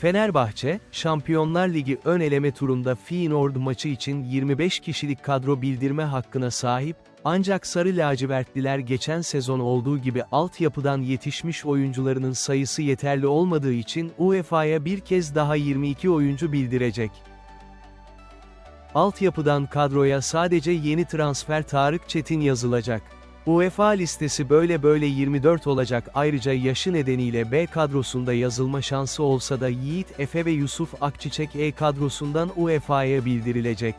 Fenerbahçe, Şampiyonlar Ligi ön eleme turunda Feyenoord maçı için 25 kişilik kadro bildirme hakkına sahip, ancak Sarı Lacivertliler geçen sezon olduğu gibi altyapıdan yetişmiş oyuncularının sayısı yeterli olmadığı için UEFA'ya bir kez daha 22 oyuncu bildirecek. Altyapıdan kadroya sadece yeni transfer Tarık Çetin yazılacak. UEFA listesi böyle böyle 24 olacak ayrıca yaşı nedeniyle B kadrosunda yazılma şansı olsa da Yiğit Efe ve Yusuf Akçiçek E kadrosundan UEFA'ya bildirilecek.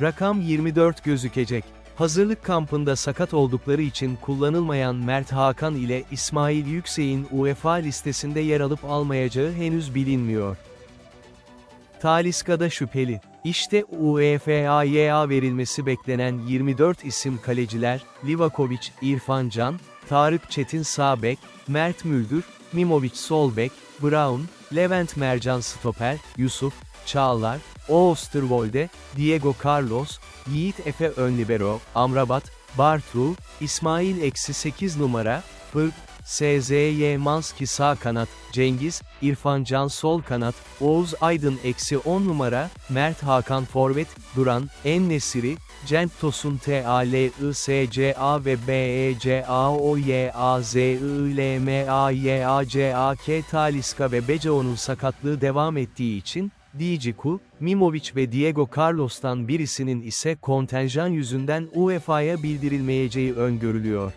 Rakam 24 gözükecek. Hazırlık kampında sakat oldukları için kullanılmayan Mert Hakan ile İsmail Yüksek'in UEFA listesinde yer alıp almayacağı henüz bilinmiyor. Taliska'da şüpheli. İşte UEFA'ya verilmesi beklenen 24 isim kaleciler, Livakovic, İrfan Can, Tarık Çetin sağ bek, Mert Müldür, Mimovic sol bek, Brown, Levent Mercan stoper, Yusuf, Çağlar, Oosterwolde, Diego Carlos, Yiğit Efe ön libero, Amrabat, Bartu, İsmail eksi 8 numara, Fırk, SZY Manski sağ kanat, Cengiz, İrfan Can sol kanat, Oğuz Aydın eksi 10 numara, Mert Hakan forvet, Duran, En-Nesiri, Cenk Tosun TALISCA ve E BECAOYAZILMAYACAK Taliska ve Becao'nun sakatlığı devam ettiği için, Djiku, Mimovic ve Diego Carlos'tan birisinin ise kontenjan yüzünden UEFA'ya bildirilmeyeceği öngörülüyor.